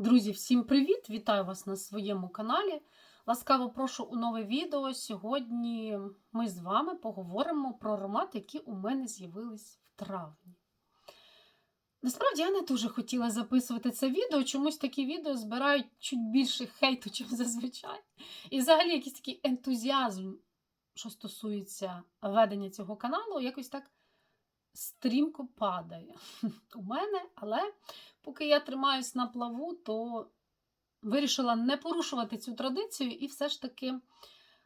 Друзі, всім привіт! Вітаю вас на своєму каналі. Ласкаво прошу у нове відео. Сьогодні ми з вами поговоримо про аромати, які у мене з'явились в травні. Насправді я не дуже хотіла записувати це відео, чомусь такі відео збирають чуть більше хейту, ніж зазвичай. І взагалі якийсь такий ентузіазм, що стосується ведення цього каналу, якось так стрімко падає у мене, але поки я тримаюсь на плаву, то вирішила не порушувати цю традицію і все ж таки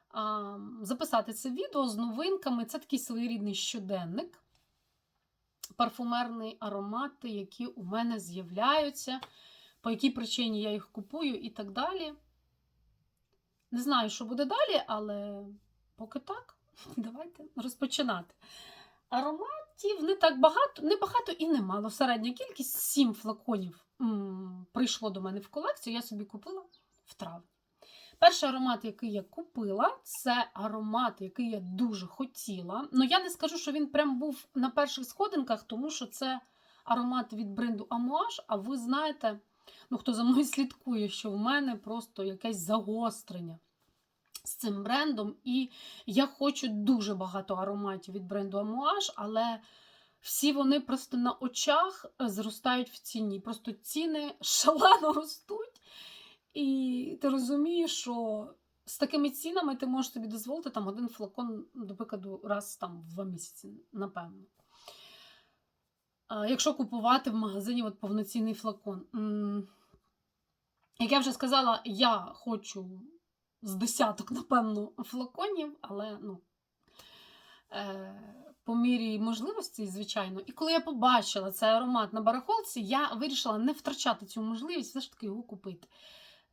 а, записати це відео з новинками. Це такий своєрідний щоденник. Парфумерні аромати, які у мене з'являються, по якій причині я їх купую і так далі. Не знаю, що буде далі, але поки так, давайте розпочинати. Ароматів не так багато, не багато і немало. Середня кількість сім флаконів м, прийшло до мене в колекцію, я собі купила в травні. Перший аромат, який я купила, це аромат, який я дуже хотіла. Ну, я не скажу, що він прям був на перших сходинках, тому що це аромат від бренду Amouage, а ви знаєте, ну, хто за мною слідкує, що в мене просто якесь загострення цим брендом. І я хочу дуже багато ароматів від бренду Amouage, але всі вони просто на очах зростають в ціні. Просто ціни шалено ростуть. І ти розумієш, що з такими цінами ти можеш собі дозволити там один флакон, до прикладу, раз там в два місяці, напевно. Якщо купувати в магазині от повноцінний флакон. Як я вже сказала, я хочу з десяток, напевно, флаконів, але ну, е, по мірі можливості, звичайно. І коли я побачила цей аромат на барахолці, я вирішила не втрачати цю можливість, все ж таки його купити.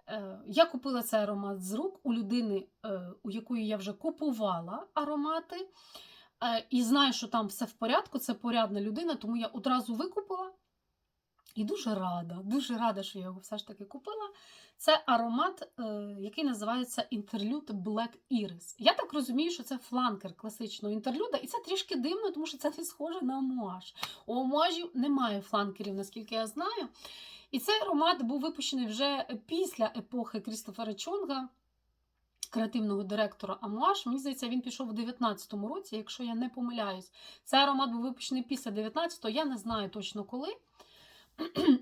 Е, Я купила цей аромат з рук у людини, е, у якої я вже купувала аромати. Е, І знаю, що там все в порядку, це порядна людина, тому я одразу викупила. І дуже рада, дуже рада, що я його все ж таки купила. Це аромат, е, який називається Interlude Black Iris. Я так розумію, що це фланкер класичного інтерлюда, і це трішки дивно, тому що це не схоже на амуаж. У амуажів немає фланкерів, наскільки я знаю. І цей аромат був випущений вже після епохи Крістофера Чонга, креативного директора Амуаш. Мені здається, він пішов у 19-му році, якщо я не помиляюсь. Цей аромат був випущений після 19-го, я не знаю точно коли.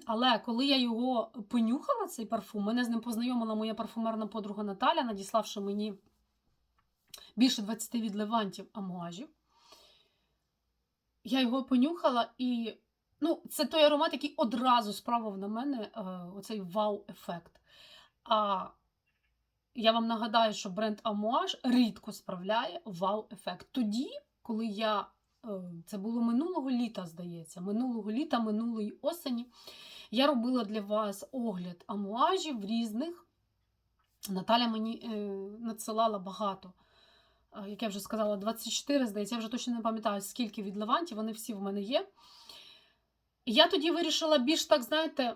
Але коли я його понюхала, цей парфум, мене з ним познайомила моя парфумерна подруга Наталя, надіславши мені більше 20 відливантів амуажів. Я його понюхала і ну, це той аромат, який одразу справив на мене е, оцей вау-ефект. А я вам нагадаю, що бренд Amouage рідко справляє вау-ефект. Тоді, коли я це було минулого літа, здається, минулого літа, минулої осені. Я робила для вас огляд амуажів різних. Наталя мені е, надсилала багато. Е, як я вже сказала, 24, здається, я вже точно не пам'ятаю, скільки від лавантів, вони всі в мене є. Я тоді вирішила більш так, знаєте,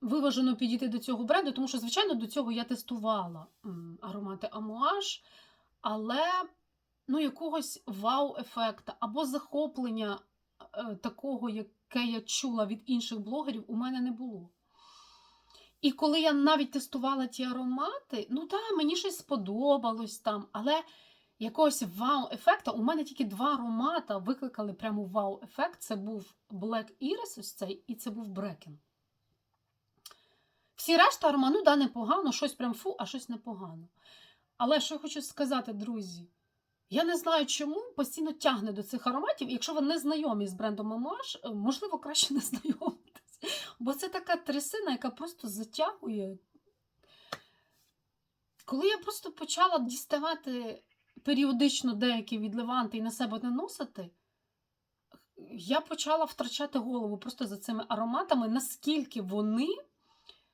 виважено підійти до цього бренду, тому що, звичайно, до цього я тестувала аромати амуаж, але ну, якогось вау-ефекта або захоплення е, такого, яке я чула від інших блогерів, у мене не було. І коли я навіть тестувала ті аромати, ну так, мені щось сподобалось там, але якогось вау-ефекта у мене тільки два аромата викликали прямо вау-ефект. Це був Black Iris, ось цей, і це був Брекен. Всі решта аромати, ну да, непогано, щось прям фу, а щось непогано. Але що я хочу сказати, друзі, я не знаю, чому постійно тягне до цих ароматів. Якщо ви не знайомі з брендом Амуаж, можливо, краще не знайомитись. Бо це така трясина, яка просто затягує. Коли я просто почала діставати періодично деякі відливанти і на себе наносити, я почала втрачати голову просто за цими ароматами, наскільки вони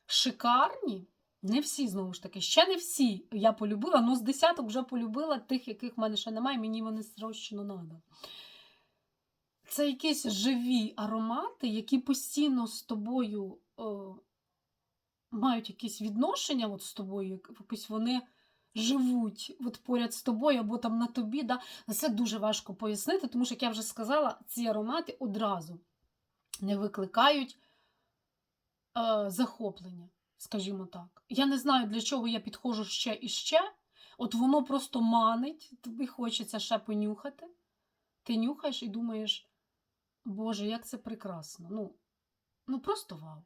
шикарні. Не всі, знову ж таки, ще не всі я полюбила, ну з десяток вже полюбила тих, яких в мене ще немає, мені вони срочно треба. Це якісь живі аромати, які постійно з тобою о, мають якісь відношення от з тобою, якось вони живуть от поряд з тобою або там на тобі. Да? Це дуже важко пояснити, тому що, як я вже сказала, ці аромати одразу не викликають е, захоплення. Скажімо так. Я не знаю, для чого я підходжу ще і ще. От воно просто манить, тобі хочеться ще понюхати. Ти нюхаєш і думаєш, Боже, як це прекрасно. Ну, ну просто вау.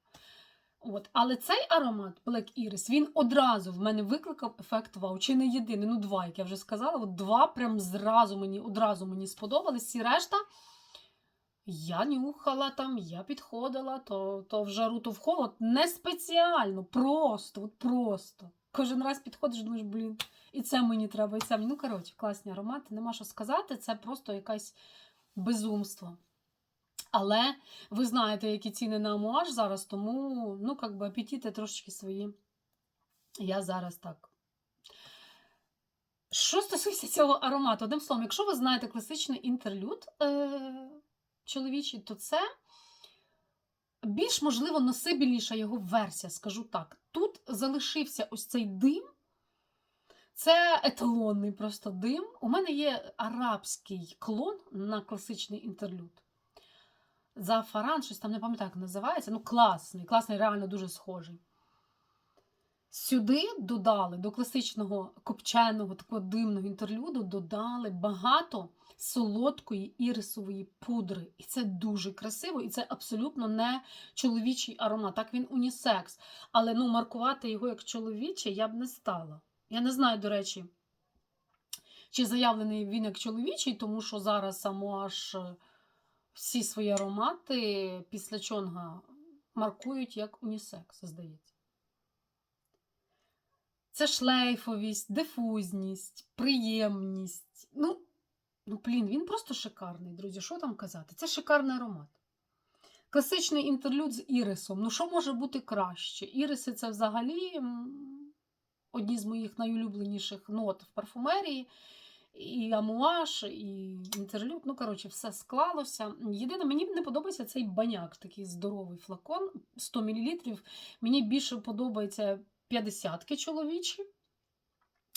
От. Але цей аромат Black Iris, він одразу в мене викликав ефект вау. Чи не єдиний, ну два, як я вже сказала. От два прям зразу мені, одразу мені сподобались. Всі решта. Я нюхала там, я підходила, то, то в жару, то в холод. Не спеціально, просто, от просто. Кожен раз підходиш, думаєш, блін, і це мені треба, і це мені. Ну, коротше, класні аромати, нема що сказати, це просто якесь безумство. Але ви знаєте, які ціни на амуаж зараз, тому, ну, як би апетити трошечки свої. Я зараз так. Що стосується цього аромату, одним словом, якщо ви знаєте класичний інтерлюд е- чоловічий, то це більш, можливо, носибільніша його версія, скажу так. Тут залишився ось цей дим. Це еталонний просто дим. У мене є арабський клон на класичний інтерлюд. Зафаран, щось там не пам'ятаю, як називається. Ну, класний, класний, реально дуже схожий. Сюди додали до класичного копченого, такого димного інтерлюду, додали багато солодкої ірисової пудри. І це дуже красиво, і це абсолютно не чоловічий аромат. Так він унісекс. Але ну, маркувати його як чоловічий я б не стала. Я не знаю, до речі, чи заявлений він як чоловічий, тому що зараз аж всі свої аромати після чонга маркують як унісекс, здається. Це шлейфовість, дифузність, приємність. Ну, ну, блін, він просто шикарний, друзі. Що там казати? Це шикарний аромат. Класичний інтерлюд з ірисом. Ну, що може бути краще? Іриси це взагалі одні з моїх найулюбленіших нот в парфумерії. І амуаж, і інтерлюд. Ну, коротше, все склалося. Єдине, мені не подобається цей баняк, такий здоровий флакон 100 мл. Мені більше подобається 50-ки чоловічі.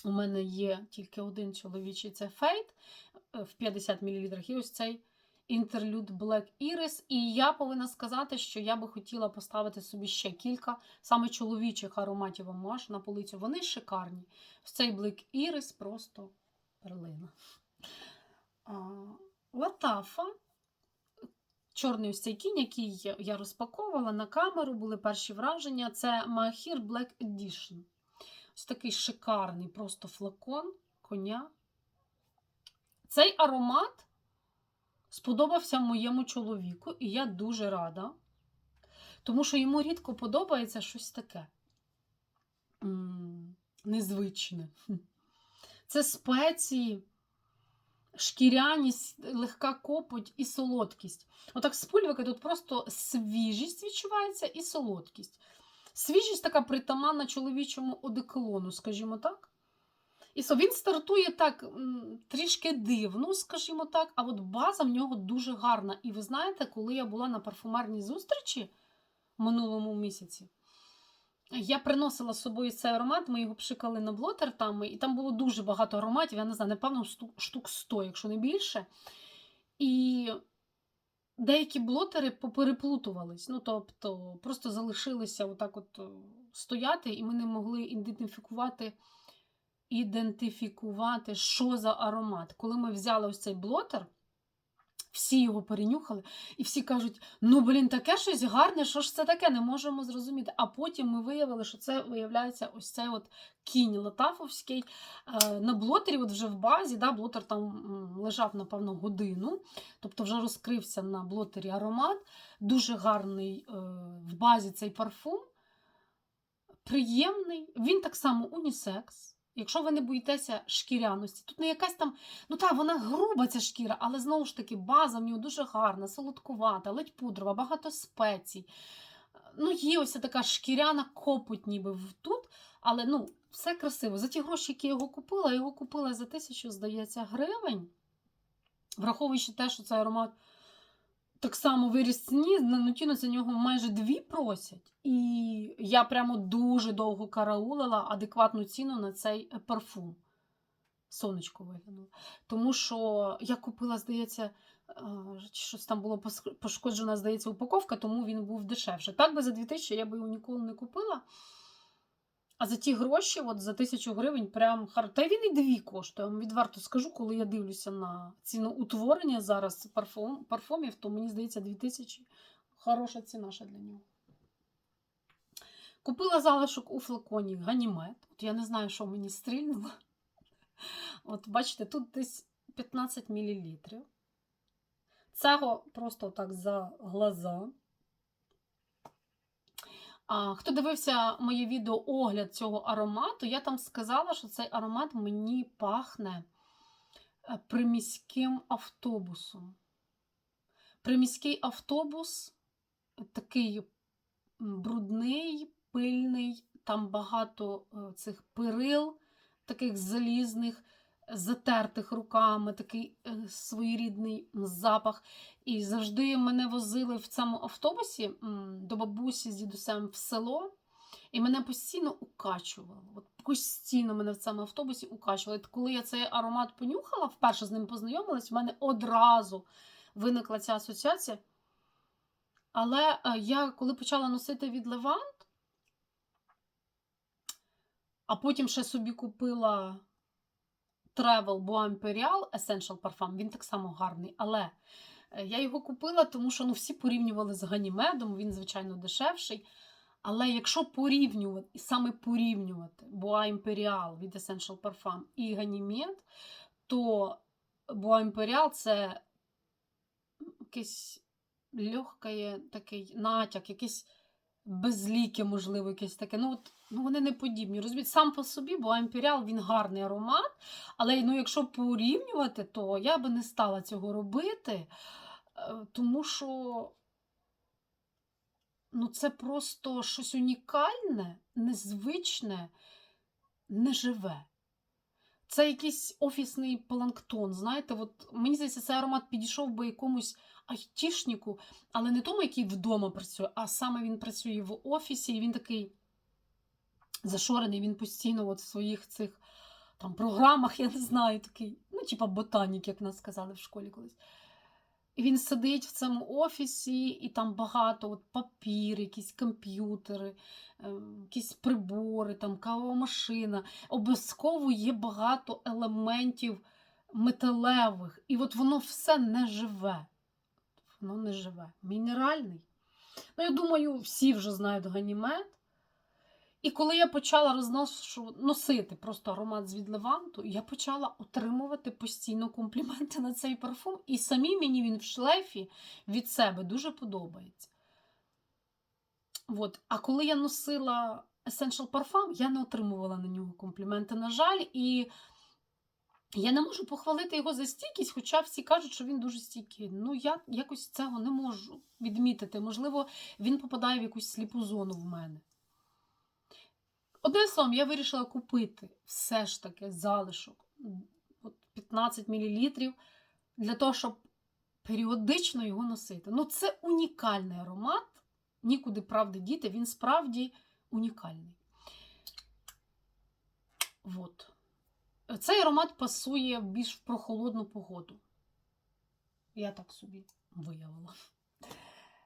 У мене є тільки один чоловічий це фейт в 50 мл. І ось цей інтерлюд Black Iris. І я повинна сказати, що я би хотіла поставити собі ще кілька саме чоловічих ароматів амуаж на полицю. Вони шикарні. Ось цей Black Iris просто перлина. Латафа. Чорний ось цей кінь, який я розпаковувала на камеру, були перші враження. Це Mahir Black Edition. Ось такий шикарний просто флакон коня. Цей аромат сподобався моєму чоловіку, і я дуже рада, тому що йому рідко подобається щось таке незвичне. Це спеції, шкіряність, легка копоть і солодкість. Отак з пульвики тут просто свіжість відчувається і солодкість. Свіжість така притаманна чоловічому одеколону, скажімо так. І він стартує так трішки дивно, скажімо так, а от база в нього дуже гарна. І ви знаєте, коли я була на парфумерній зустрічі минулому місяці, я приносила з собою цей аромат, ми його пшикали на блотер там, і там було дуже багато ароматів, я не знаю, напевно, штук 100, якщо не більше. І деякі блотери попереплутувались. Ну, тобто, просто залишилися отак от стояти, і ми не могли ідентифікувати, ідентифікувати, що за аромат. Коли ми взяли ось цей блотер, всі його перенюхали, і всі кажуть: ну, блін, таке щось гарне, що ж це таке, не можемо зрозуміти. А потім ми виявили, що це виявляється ось цей от кінь Латафовський. Е, на блотері, от вже в базі, да, блотер там лежав, напевно, годину, тобто вже розкрився на блотері аромат. Дуже гарний е, в базі цей парфум. Приємний, він так само унісекс. Якщо ви не боїтеся шкіряності, тут не якась там, ну так, вона груба ця шкіра, але знову ж таки база в нього дуже гарна, солодкувата, ледь пудрова, багато спецій. Ну, є ось така шкіряна копоть ніби тут, але ну, все красиво. За ті гроші, які я його купила, я його купила за тисячу, здається, гривень. Враховуючи те, що цей аромат так само виріс ціні, на Нутіно за нього майже дві просять. І я прямо дуже довго караулила адекватну ціну на цей е, парфум. Сонечко виглянуло. Тому що я купила, здається, е, щось там було пошкоджена, здається, упаковка, тому він був дешевше. Так би за 2000 я би його ніколи не купила. А за ті гроші, от за тисячу гривень, прям хар. Та він і дві коштує. Я вам відверто скажу, коли я дивлюся на ціноутворення зараз парфум, парфумів, то мені здається, 2000 хороша ціна ще для нього. Купила залишок у флаконі Ганімед. От я не знаю, що мені стрільнуло. От бачите, тут десь 15 мл. Цього просто так за глаза. Хто дивився моє відео огляд цього аромату, я там сказала, що цей аромат мені пахне е, приміським автобусом. Приміський автобус такий брудний, пильний, там багато е, цих перил, таких залізних, затертих руками, такий е, своєрідний запах. І завжди мене возили в цьому автобусі до бабусі з дідусем в село, і мене постійно укачувало. От постійно мене в цьому автобусі укачувало. І коли я цей аромат понюхала, вперше з ним познайомилась, в мене одразу виникла ця асоціація. Але е, я коли почала носити від Левант, а потім ще собі купила Travel Bois Imperial Essential Parfum, він так само гарний. Але е, я його купила, тому що ну, всі порівнювали з Ганімедом, він, звичайно, дешевший. Але якщо порівнювати, і саме порівнювати Bois Imperial від Essential Parfum і Ганімед, то Bois Imperial це якийсь легкий такий натяк, якийсь безліки, можливо, якесь таке. Ну, от, ну вони не подібні. Розумієте, сам по собі, бо Амперіал він гарний аромат. Але ну, якщо порівнювати, то я би не стала цього робити, е, тому що ну, це просто щось унікальне, незвичне, неживе. Це якийсь офісний планктон. Знаєте, от мені здається, цей аромат підійшов би якомусь айтішнику, але не тому, який вдома працює, а саме він працює в офісі, і він такий зашорений, він постійно от в своїх цих там програмах, я не знаю, такий, ну, типа ботанік, як нас сказали в школі колись. Він сидить в цьому офісі, і там багато от папір, якісь комп'ютери, е, якісь прибори, там кавова машина. Обов'язково є багато елементів металевих. І от воно все не живе. Воно не живе. Мінеральний. Ну, я думаю, всі вже знають ганімед. І коли я почала розношу, носити просто аромат з від Леванту, я почала отримувати постійно компліменти на цей парфум. І самі мені він в шлейфі від себе дуже подобається. От. А коли я носила Essential Parfum, я не отримувала на нього компліменти, на жаль, і я не можу похвалити його за стійкість, хоча всі кажуть, що він дуже стійкий. Ну, я якось цього не можу відмітити. Можливо, він попадає в якусь сліпу зону в мене. Одним словом, я вирішила купити все ж таки залишок 15 мл для того, щоб періодично його носити. Ну, це унікальний аромат. Нікуди правди діти, він справді унікальний. От. Цей аромат пасує в більш прохолодну погоду. Я так собі виявила.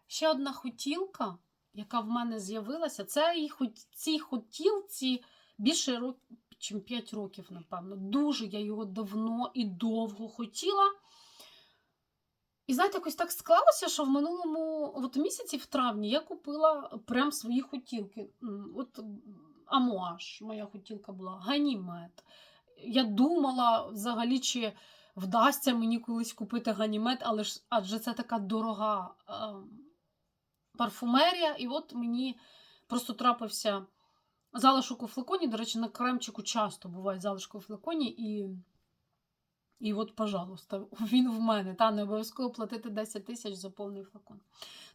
Ще одна хотілка, яка в мене з'явилася, це цій хотілці більше років, ніж 5 років, напевно. Дуже я його давно і довго хотіла. І знаєте, якось так склалося, що в минулому от місяці, в травні, я купила прям свої хотілки. От Амуаш, моя хотілка була, Ганімед. Я думала взагалі, чи вдасться мені колись купити ганімед, але ж адже це така дорога е, парфумерія. І от мені просто трапився залишок у флаконі. До речі, на кремчику часто буває залишок у флаконі, і і от, пожалуйста, він в мене. Та не обов'язково платити 10 тисяч за повний флакон.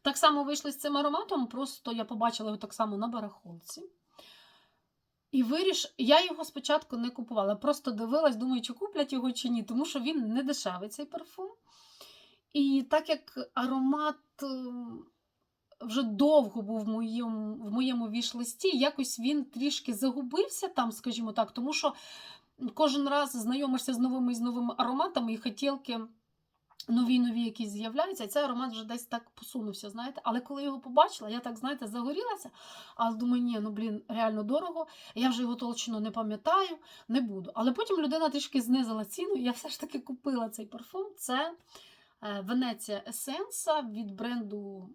Так само вийшли з цим ароматом, просто я побачила його так само на барахолці. І виріш, я його спочатку не купувала, просто дивилась, думаю, чи куплять його чи ні, тому що він не дешевий цей парфум. І так як аромат ем, вже довго був в моєму в моєму віш-листі, якось він трішки загубився там, скажімо так, тому що кожен раз знайомишся з новими і з новими ароматами і хотілки нові нові якісь з'являються, і цей аромат вже десь так посунувся, знаєте. Але коли його побачила, я так, знаєте, загорілася, але думаю, ні, ну блін, реально дорого. Я вже його точно не пам'ятаю, не буду. Але потім людина трішки знизила ціну, і я все ж таки купила цей парфум. Це Венеція Есенса від бренду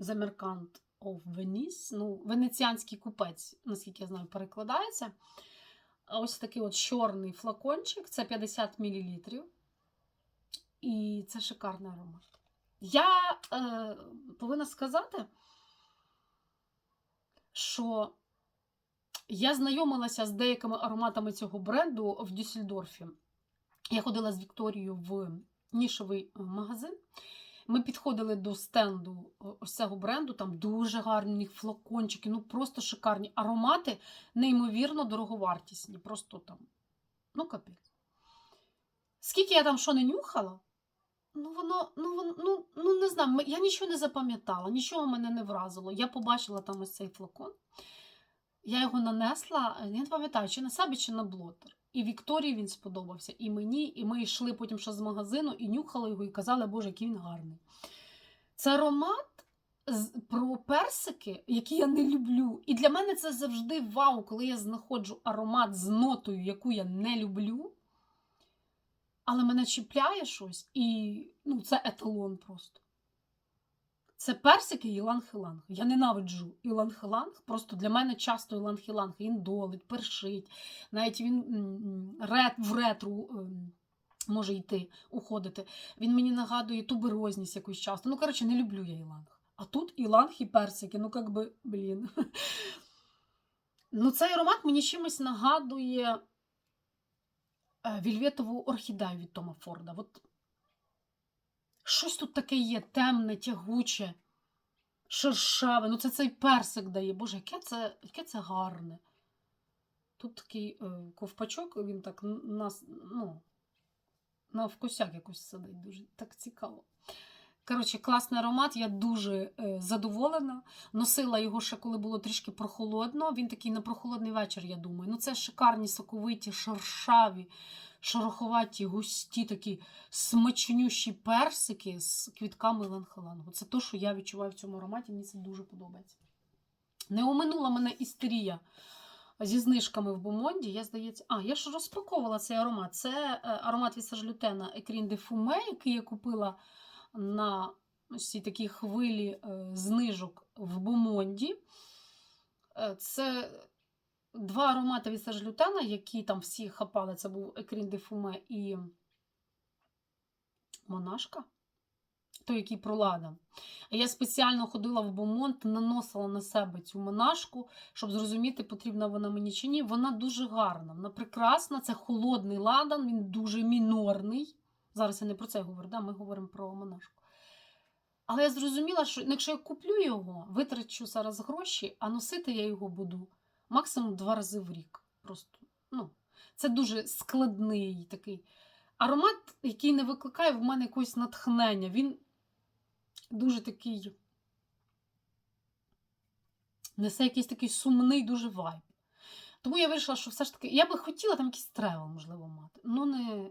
Mercant of Venice. Ну, венеціанський купець, наскільки я знаю, перекладається. Ось такий от чорний флакончик, це 50 мл. І це шикарний аромат. Я е, повинна сказати, що я знайомилася з деякими ароматами цього бренду в Дюссельдорфі. Я ходила з Вікторією в нішовий е, магазин. Ми підходили до стенду е, ось цього бренду, там дуже гарні у них флакончики, ну просто шикарні аромати, неймовірно дороговартісні. Просто там, ну капець. Скільки я там що не нюхала, ну воно, ну воно, ну, ну не знаю, я нічого не запам'ятала, нічого мене не вразило. Я побачила там ось цей флакон. Я його нанесла, я не пам'ятаю, чи на себе, чи на блотер. І Вікторії він сподобався, і мені, і ми йшли потім ще з магазину і нюхали його, і казали, Боже, який він гарний. Це аромат про персики, які я не люблю. І для мене це завжди вау, коли я знаходжу аромат з нотою, яку я не люблю. Але мене чіпляє щось, і ну, це еталон просто. Це персики і іланг-іланг. Я ненавиджу іланг-іланг. Просто для мене часто іланг-іланг. Він долить, першить. Навіть він рет, в ретру ем, може йти, уходити. Він мені нагадує туберозність якусь часто. Ну, коротше, не люблю я іланг. А тут іланг і персики. Ну, як би, блін. Ну, цей аромат мені чимось нагадує е, вільветову орхідею від Тома Форда. От щось тут таке є, темне, тягуче, шершаве. Ну, це цей персик дає. Боже, яке це, яке це гарне. Тут такий е, ковпачок, він так нас, ну, навкосяк якось сидить. Дуже так цікаво. Коротше, класний аромат, я дуже е, задоволена. Носила його ще коли було трішки прохолодно. Він такий на прохолодний вечір, я думаю. Ну, це шикарні, соковиті, шершаві, шороховаті, густі, такі смачнющі персики з квітками ланхалангу. Це те, що я відчуваю в цьому ароматі, мені це дуже подобається. Не оминула мене істерія зі знижками в Бомонді. Я, здається, а, я ж розпаковувала цей аромат. Це е, аромат від Сажлютена Екрін де Фуме, який я купила на ось цій такій хвилі е, знижок в Бомонді. Е, Це два аромати від Сажлютена, які там всі хапали. Це був Екрін де Фуме і Монашка. Той, який про ладан. Я спеціально ходила в Бомонт, наносила на себе цю монашку, щоб зрозуміти, потрібна вона мені чи ні. Вона дуже гарна, вона прекрасна. Це холодний ладан, він дуже мінорний. Зараз я не про це говорю, да? ми говоримо про монашку. Але я зрозуміла, що ну, якщо я куплю його, витрачу зараз гроші, а носити я його буду максимум два рази в рік. Просто, ну, Це дуже складний такий аромат, який не викликає в мене якогось натхнення. Він дуже такий. Несе якийсь такий сумний дуже вайб. Тому я вирішила, що все ж таки. Я би хотіла там якийсь тревел, можливо, мати. Ну, не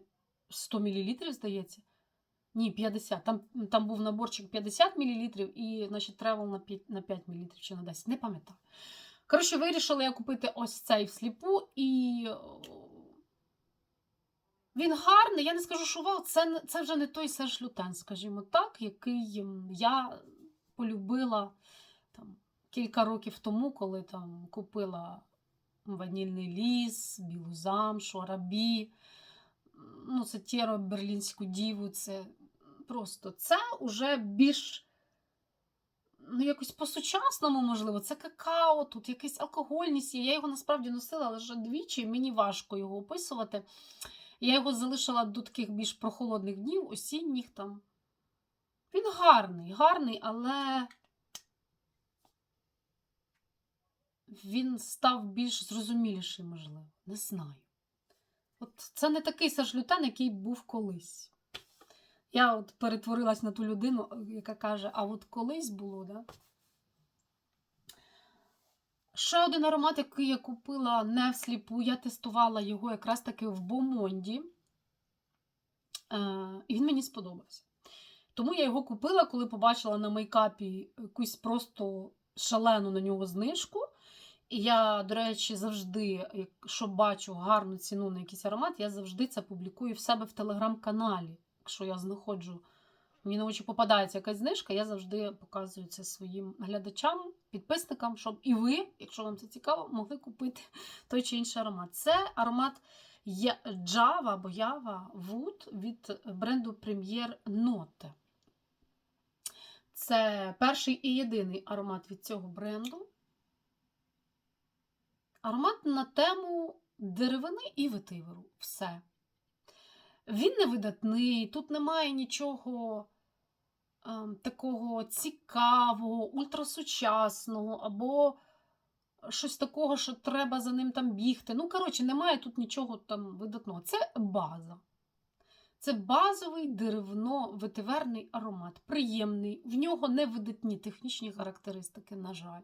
100 мл, здається. Ні, 50. Там, там був наборчик 50 мл і, значить, тревел на 5, на 5 мл чи на 10. Не пам'ятаю. Коротше, вирішила я купити ось цей всліпу, і він гарний. Я не скажу, що вау, це, це вже не той Серж Лютен, скажімо так, який я полюбила там, кілька років тому, коли там купила ванільний ліс, білу замшу, арабі. Ну, це Тєро, Берлінську діву. Це просто це вже більш ну, якось по-сучасному, можливо, це какао, тут якийсь алкогольність. Я його насправді носила лише двічі, мені важко його описувати. Я його залишила до таких більш прохолодних днів, осінніх там. Він гарний, гарний, але він став більш зрозуміліший, можливо. Не знаю. От це не такий сажлютен, який був колись. Я от перетворилась на ту людину, яка каже, а от колись було, да? Ще один аромат, який я купила не всліпу, я тестувала його якраз таки в Бомонді. Е, і він мені сподобався. Тому я його купила, коли побачила на мейкапі якусь просто шалену на нього знижку. Я, до речі, завжди, якщо бачу гарну ціну на якийсь аромат, я завжди це публікую в себе в телеграм-каналі. Якщо я знаходжу, мені на очі попадається якась знижка, я завжди показую це своїм глядачам, підписникам, щоб і ви, якщо вам це цікаво, могли купити той чи інший аромат. Це аромат Java або Java Wood від бренду Premier Note. Це перший і єдиний аромат від цього бренду. Аромат на тему деревини і ветиверу. Все. Він не видатний, тут немає нічого е, такого цікавого, ультрасучасного, або щось такого, що треба за ним там бігти. Ну, коротше, немає тут нічого там видатного. Це база. Це базовий деревно-ветиверний аромат. Приємний, в нього не видатні технічні характеристики, на жаль.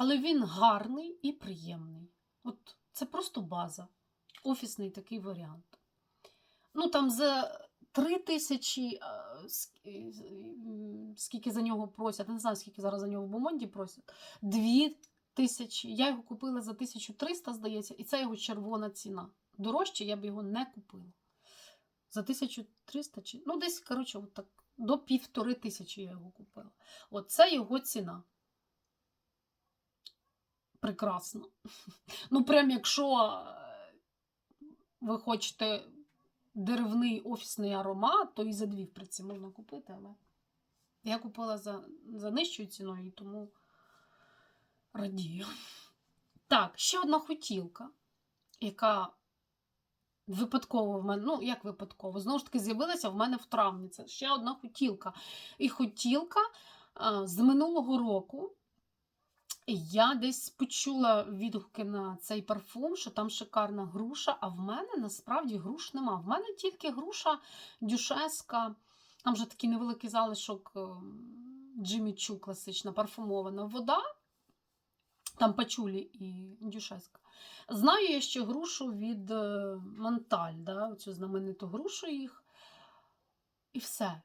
Але він гарний і приємний. От Це просто база. Офісний такий варіант. Ну, там за 3 тисячі, скільки за нього просять, не знаю, скільки зараз за нього в Бомонді просять. 2 тисячі. Я його купила за 1300, здається, і це його червона ціна. Дорожче я б його не купила. За 1300 чи. Ну, десь, коротше, от так, до півтори тисячі я його купила. От це його ціна. Прекрасно. Ну, прям якщо ви хочете деревний офісний аромат, то і за дві в принципі, можна купити, але я купила за, за нижчою ціною, і тому радію. Так, ще одна хотілка, яка випадково в мене, ну, як випадково, знову ж таки, з'явилася в мене в травні. Це ще одна хотілка. І хотілка а, з минулого року. Я десь почула відгуки на цей парфум, що там шикарна груша, а в мене насправді груш нема. В мене тільки груша дюшеска, там вже такий невеликий залишок Джиммі Чу класична парфумована вода, там пачулі і дюшеска. Знаю я ще грушу від Монталь, да, цю знамениту грушу їх. І все.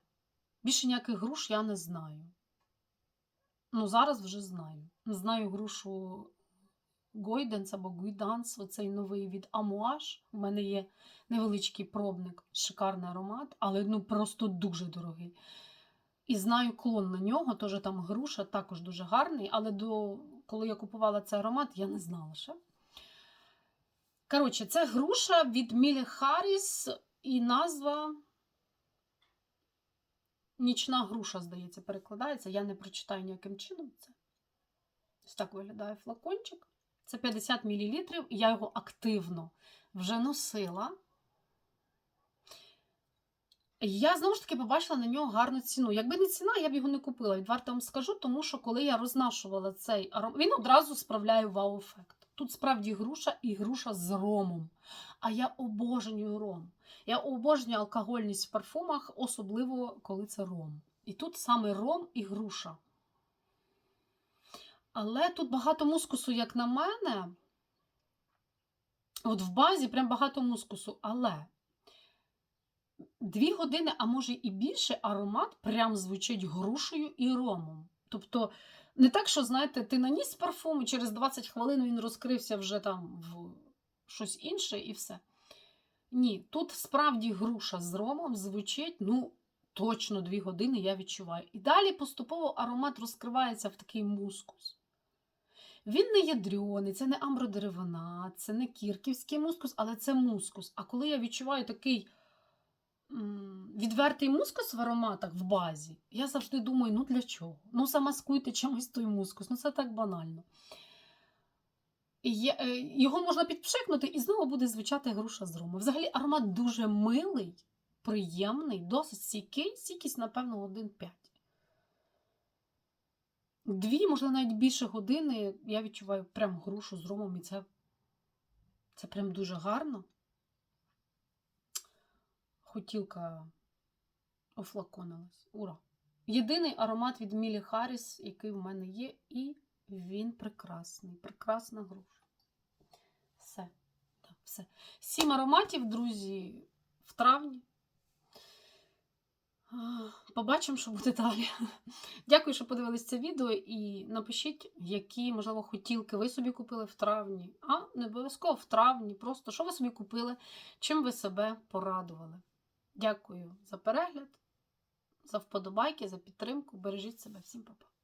Більше ніяких груш я не знаю. Ну, зараз вже знаю. Знаю грушу Гойденс або Гуйданс, оцей новий від Амуаш. У мене є невеличкий пробник, шикарний аромат, але ну просто дуже дорогий. І знаю клон на нього, теж там груша, також дуже гарний, але до, коли я купувала цей аромат, я не знала ще. Коротше, це груша від Мілі Харріс і назва. Нічна груша, здається, перекладається. Я не прочитаю ніяким чином це. Ось так виглядає флакончик. Це 50 мл, я його активно вже носила. Я, знову ж таки, побачила на нього гарну ціну. Якби не ціна, я б його не купила. Відверто вам скажу, тому що коли я рознашувала цей аромат, він одразу справляє вау-ефект. Тут справді груша і груша з ромом. А я обожнюю ром. Я обожнюю алкогольність в парфумах, особливо коли це ром. І тут саме ром і груша. Але тут багато мускусу, як на мене. От в базі прям багато мускусу. Але дві години, а може і більше, аромат прям звучить грушею і ромом. Тобто, не так, що, знаєте, ти наніс парфум, і через 20 хвилин він розкрився вже там в щось інше і все. Ні, тут справді груша з ромом звучить, ну, точно дві години я відчуваю. І далі поступово аромат розкривається в такий мускус. Він не ядрьоний, це не амбродеревина, це не кірківський мускус, але це мускус. А коли я відчуваю такий відвертий мускус в ароматах в базі, я завжди думаю, ну для чого? Ну, замаскуйте чимось той мускус, ну це так банально. Е, його можна підпшикнути і знову буде звучати груша з рому. Взагалі аромат дуже милий, приємний, досить стійкий, стійкість, напевно, 1,5. Дві, можливо, навіть більше години я відчуваю прям грушу з ромом, і це, це прям дуже гарно. Хотілка офлаконилась. Ура! Єдиний аромат від Мілі Харріс, який в мене є, і він прекрасний, прекрасна груша. Все. Так, все. Сім ароматів, друзі, в травні. Побачимо, що буде далі. Дякую, що подивились це відео, і напишіть, які, можливо, хотілки ви собі купили в травні. А не обов'язково в травні. Просто що ви собі купили, чим ви себе порадували. Дякую за перегляд, за вподобайки, за підтримку. Бережіть себе. Всім па-па.